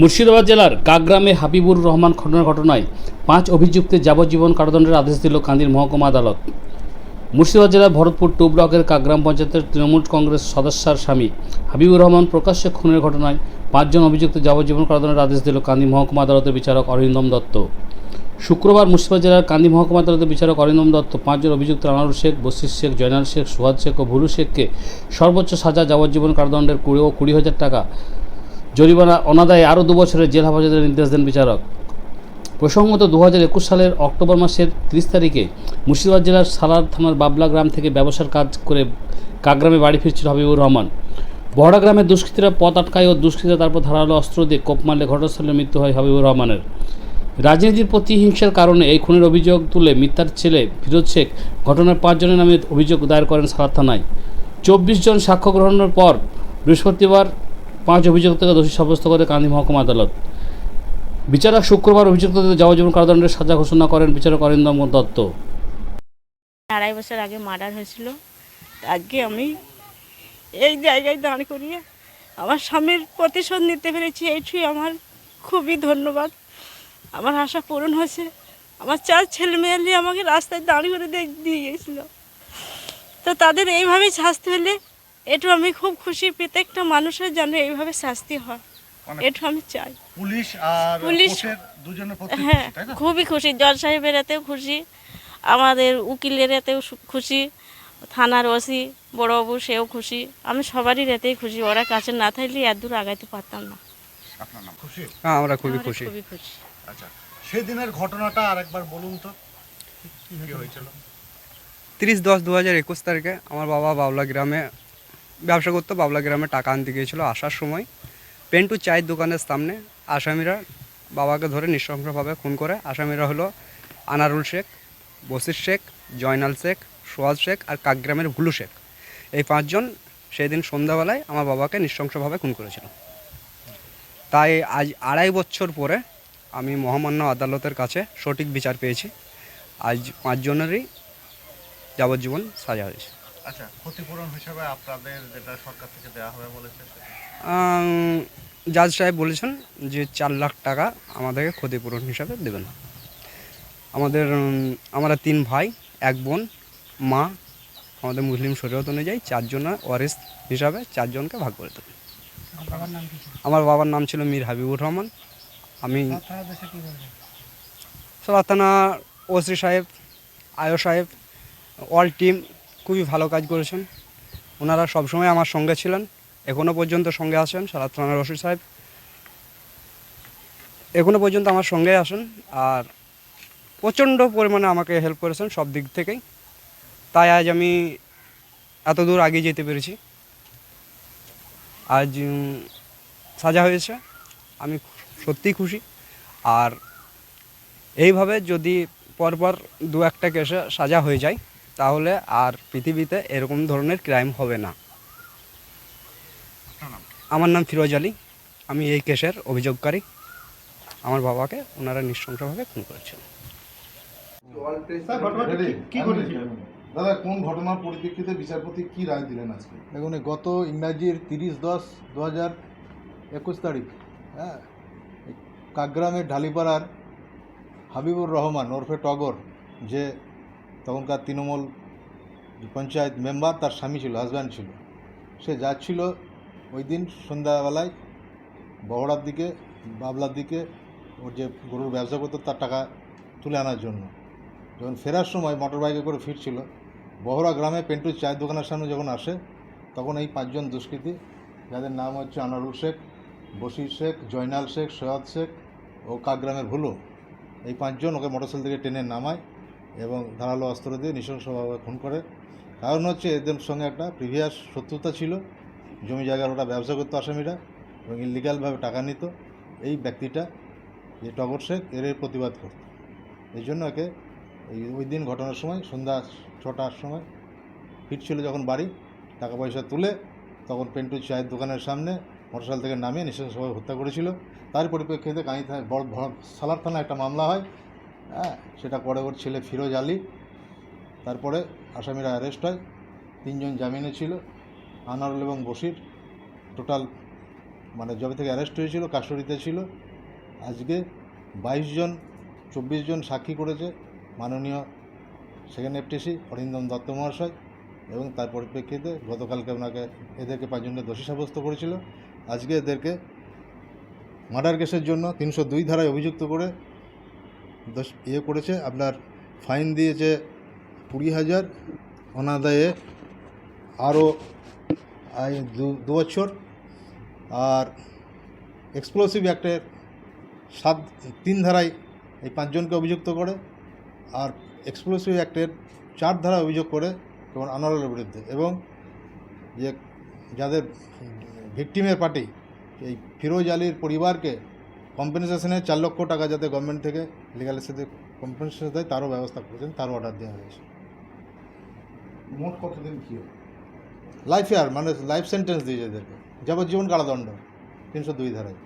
মুর্শিদাবাদ জেলার কাকগ্রামে হাবিবুর রহমান খুনের ঘটনায় পাঁচ অভিযুক্তের যাবজ্জীবন কারাদণ্ডের আদেশ দিল কান্দির মহকুমা আদালত। মুর্শিদাবাদ জেলার ভরতপুর টু ব্লকের কাকগ্রাম পঞ্চায়েতের তৃণমূল কংগ্রেস সদস্যার স্বামী হাবিবুর রহমান প্রকাশ্যে খুনের ঘটনায় পাঁচজন অভিযুক্ত যাবজ্জীবন কারাদণ্ডের আদেশ দিল কান্দি মহকুমা আদালতের বিচারক অরিন্দম দত্ত। শুক্রবার মুর্শিদাবাদ জেলার কান্দি মহকুমা আদালতের বিচারক অরিন্দম দত্ত, পাঁচজন অভিযুক্ত আনারুল শেখ বশির শেখ, জয়নাল শেখ, সুহাদ শেখ ও ভুলু শেখকে সর্বোচ্চ সাজা, যাবজ্জীবন কারাদণ্ডের কুড়ি ও কুড়ি হাজার টাকা জরিমানা অনাদায়ে আরও দু বছরের জেল হেফাজতের নির্দেশ দেন বিচারক। প্রসঙ্গত দু হাজার একুশ সালের অক্টোবর মাসের তিরিশ তারিখে মুর্শিদাবাদ জেলার সালার থানার বাবলা গ্রাম থেকে ব্যবসার কাজ করে কাকগ্রামে বাড়ি ফিরছিল হাবিবুর রহমান। বহড়া গ্রামের দুষ্কৃতীরা পথ আটকায় ও দুষ্কৃতীরা তারপর ধারালো অস্ত্র দিয়ে কোপ মারলে ঘটনাস্থলে মৃত্যু হয় হাবিবুর রহমানের। রাজনীতির প্রতিহিংসার কারণে এই খুনের অভিযোগ তুলে মিথ্যার ছেলে ফিরোজ শেখ ঘটনার পাঁচজনের নামে অভিযোগ দায়ের করেন সালার থানায়। চব্বিশ জন সাক্ষ্য গ্রহণের পর বৃহস্পতিবার পাঁচ অভিযুক্তকে দোষী সাব্যস্ত করে কান্দি মহকুমা আদালত। বিচারক শুক্রবার অভিযুক্তদের যাবজ্জীবন কারাদণ্ডের সাজা ঘোষণা করেন বিচারক অরিন্দম দত্ত। আড়াই বছর আগে মার্ডার হয়েছিল। আজকে আমি এই জায়গায় দাঁড় করিয়ে আমার স্বামীর প্রতিশোধ নিতে পেরেছি এইটুই আমার খুবই ধন্যবাদ। আমার আশা পূরণ হয়েছে। আমার চার ছেলে মেয়ে নিয়ে আমাকে রাস্তায় দাঁড় করে দিয়ে গিয়েছিল। তো তাদের এইভাবেই শাস্তি হলে একটু আমি খুব খুশি প্রত্যেকটা মানুষের যেন এইভাবে শাস্তি হয়। একটু আমি চাই। পুলিশ আর পুলিশ- দুজনের প্রতি হ্যাঁ খুবই খুশি। জজ সাহেবের এতেও খুশি। আমাদের উকিলের এতেও খুশি। থানার ওসি বড়বাবু সেও খুশি। আমি সবারই এতেই খুশি। ওরা কাছে না থাকলে এত দূর আগাইতে পারতাম না। আপনার নাম? খুশি? হ্যাঁ আমরা খুবই খুশি। খুবই খুশি। আচ্ছা সেদিনের ঘটনাটা আরেকবার বলুন তো। কি হয়েছিল? তিরিশ দশ দু হাজার একুশ তারিখে আমার বাবা বাবলা গ্রামে ব্যবসা করতো, বাবলা গ্রামে টাকা আনতে গিয়েছিল আসার সময়। পেন্টু চায়ের দোকানের সামনে আসামিরা বাবাকে ধরে নৃশংসভাবে খুন করে। আসামিরা হলো আনারুল শেখ, বসির শেখ, জয়নাল শেখ সোয়াজ শেখ আর কাকগ্রামের ভুলু শেখ। এই পাঁচজন সেদিন সন্ধ্যাবেলায় আমার বাবাকে নৃশংসভাবে খুন করেছিল। তাই আজ আড়াই বছর পরে আমি মহামান্য আদালতের কাছে সঠিক বিচার পেয়েছি। আজ পাঁচজনেরই যাবজ্জীবন সাজা হয়েছে। আচ্ছা ক্ষতিপূরণ হিসেবে আপনাদের যেটা সরকার থেকে দেওয়া হবে বলেছে জাজ সাহেব বলেছেন যে চার লাখ টাকা আমাদেরকে ক্ষতিপূরণ হিসাবে দেবেন। আমাদের আমরা তিন ভাই এক বোন মা আমাদের মুসলিম শরীয়ত অনুযায়ী চারজন ওয়ারিস হিসাবে চারজনকে ভাগ করে দেবেন। আমার বাবার নাম ছিল মীর হাবিবুর রহমান। আমি সালার থানা ওসি সাহেব আয়ো সাহেব অল টিম খুবই ভালো কাজ করেছেন। ওনারা সবসময় আমার সঙ্গে ছিলেন। এখনও পর্যন্ত সঙ্গে আছেন সালাদ থানার ওসি সাহেব। এখনও পর্যন্ত আমার সঙ্গে আসেন আর প্রচণ্ড পরিমাণে আমাকে হেল্প করেছেন সব দিক থেকেই। তাই আজ আমি এত দূর আগে যেতে পেরেছি। আজ সাজা হয়েছে। আমি সত্যিই খুশি। আর এইভাবে যদি পরপর দু একটা কেসে সাজা হয়ে যায় তাহলে আর পৃথিবীতে এরকম ধরনের ক্রাইম হবে না। আমার নাম ফিরোজ আলী আমি এই কেসের অভিযোগকারী। আমার বাবাকে ওনারা নৃশংসভাবে খুন করেছেন। স্যার কি- কি দাদা কোন ঘটনার পরিপ্রেক্ষিতে বিচারপতি কি রায় দিলেন আজকে? দেখুন গত ইংরাজির তিরিশ দশ দু হাজার একুশ তারিখ হ্যাঁ কাকগ্রামের ঢালিপাড়ার হাবিবুর রহমান ওরফে টগর যে তখনকার তৃণমূল পঞ্চায়েত মেম্বার তার স্বামী ছিল হাজব্যান্ড ছিল। সে যাচ্ছিল ওই দিন সন্ধ্যাবেলায় বহড়ার দিকে, বাবলার দিকে, ওর যে গরুর ব্যবসা করতো তার টাকা তুলে আনার জন্য। যখন ফেরার সময় মোটর বাইকে করে ফিরছিল, বহরা গ্রামে পেন্টুর চায়ের দোকানের সামনে যখন আসে, তখন এই পাঁচজন দুষ্কৃতী, যাদের নাম হচ্ছে আনারুল শেখ, বশির শেখ, জয়নাল শেখ, সৈয়দ শেখ ও কাকগ্রামের ভুলো, এই পাঁচজন ওকে মোটরসাইকেল থেকে টেনে নামায়। এবং ধারালো অস্ত্র দিয়ে নৃশংসভাবে খুন করে। কারণ হচ্ছে এদের সঙ্গে একটা প্রিভিয়াস শত্রুতা ছিল। জমি জায়গার ওটা ব্যবসা করতো আসামিরা এবং ইলিগালভাবে টাকা নিত। এই ব্যক্তিটা যে টগর শেখ, এর প্রতিবাদ করত। এই জন্য একে এই ওই দিন ঘটনার সময় সন্ধ্যা ছটার সময় ফিরছিল যখন বাড়ি, টাকা পয়সা তুলে তখন পেন্টু চায়ের দোকানের সামনে মোটরসাইকেল থেকে নামিয়ে নৃশংসভাবে হত্যা করেছিল। তার পরিপ্রেক্ষিতে কাঁই থানায় সালার থানায় একটা মামলা হয়। হ্যাঁ সেটা পরে ওর ছেলে ফিরোজ আলী, তারপরে আসামিরা অ্যারেস্ট হয়। তিনজন জামিনে ছিল আনারুল এবং বসির টোটাল মানে যবে থেকে অ্যারেস্ট হয়েছিল, কাস্টডিতে ছিল। আজকে বাইশ জন, চব্বিশ জন সাক্ষী করেছে মাননীয় সেকেন্ড এফটিসি অরিন্দম দত্ত মহাশয় এবং তার পরিপ্রেক্ষিতে গতকালকে ওনাকে এদেরকে পাঁচজনকে দোষী সাব্যস্ত করেছিল। আজকে এদেরকে মার্ডার কেসের জন্য তিনশো দুই ধারায় অভিযুক্ত করে দোষ ইয়ে করেছে, আপনার ফাইন দিয়েছে কুড়ি হাজার। অনাদায়ে আরও দু বছর। আর এক্সপ্লোসিভ অ্যাক্টের সাত, তিন ধারায় এই পাঁচজনকে অভিযুক্ত করে। আর এক্সপ্লোসিভ অ্যাক্টের চার ধারা অভিযোগ করে যেমন আনোয়ারের বিরুদ্ধে। এবং যে যাদের ভিকটিমের পার্টি, এই ফিরোজ আলীর পরিবারকে কম্পেনসেশনে চার লক্ষ টাকা যাতে গভর্নমেন্ট থেকে লিগালের সাথে কম্পেনসেশন দেয় তারও ব্যবস্থা করেছেন তারও অর্ডার দেওয়া হয়েছে। মোট কতদিন কি লাইফ ইয়ার মানে লাইফ সেন্টেন্স দিয়েছে এদেরকে যাবজ্জীবন কারাদণ্ড তিনশো দুই ধারায়।